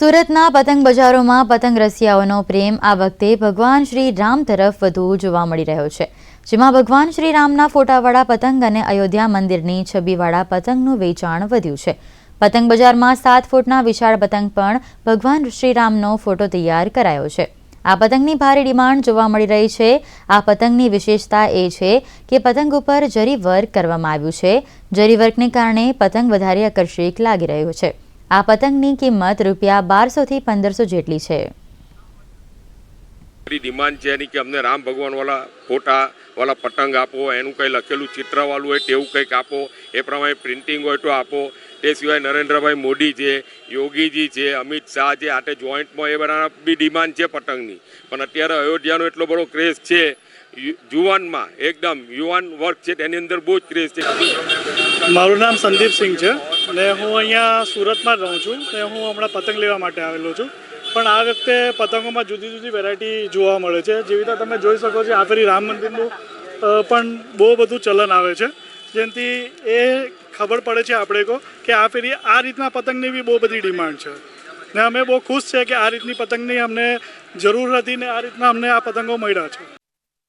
સુરતના પતંગ બજારોમાં પતંગ રસિયાઓનો પ્રેમ આ વખતે ભગવાન શ્રી રામ તરફ વધુ જોવા મળી રહ્યો છે. જેમાં ભગવાન શ્રી રામના ફોટાવાળા પતંગ અને અયોધ્યા મંદિરની છબીવાળા પતંગનું વેચાણ વધ્યું છે. પતંગ બજારમાં સાત ફૂટના વિશાળ પતંગ પણ ભગવાન શ્રી રામનો ફોટો તૈયાર કરાયો છે. આ પતંગની ભારે ડિમાન્ડ જોવા મળી રહી છે. આ પતંગની વિશેષતા એ છે કે પતંગ ઉપર જરી વર્ક કરવામાં આવ્યું છે. જરી વર્કને કારણે પતંગ વધારે આકર્ષક લાગી રહ્યો છે. આ પતંગની કિંમત રૂપિયા બારસોથી પંદરસો જેટલી છે. બધી ડિમાન્ડ છે એની કે અમને રામ ભગવાન વાળા ફોટા વાળા પતંગ આપો એનું કંઈ લખેલું ચિત્રવાળું હોય તેવું કંઈક આપો એ પ્રમાણે પ્રિન્ટિંગ હોય તો આપો. તે સિવાય નરેન્દ્રભાઈ મોદી છે યોગીજી છે અમિત શાહ છે આટે જોઈન્ટમાં એ બધા બી ડિમાન્ડ છે પતંગની. પણ અત્યારે અયોધ્યાનો એટલો બધો ક્રેઝ છે જુવાનમાં એકદમ યુવાન વર્ગ છે તેની અંદર બહુ જ ક્રેઝ છે. મારું નામ સંદીપ સિંહ છે. અને હું અહીંયા સુરતમાં જ રહું છું ને હું હમણાં પતંગ લેવા માટે આવેલો છું. પણ આ વખતે પતંગોમાં જુદી જુદી વેરાયટી જોવા મળે છે. જેવી રીતે તમે જોઈ શકો છો આ ફરી રામ મંદિરનું પણ બહુ બધું ચલન આવે છે. જેનાથી એ ખબર પડે છે આપણે કો કે આ ફેરી આ રીતના પતંગની બી બહુ બધી ડિમાન્ડ છે. ને અમે બહુ ખુશ છે કે આ રીતની પતંગની અમને જરૂર હતી ને આ રીતના અમને આ પતંગો મળ્યા છે.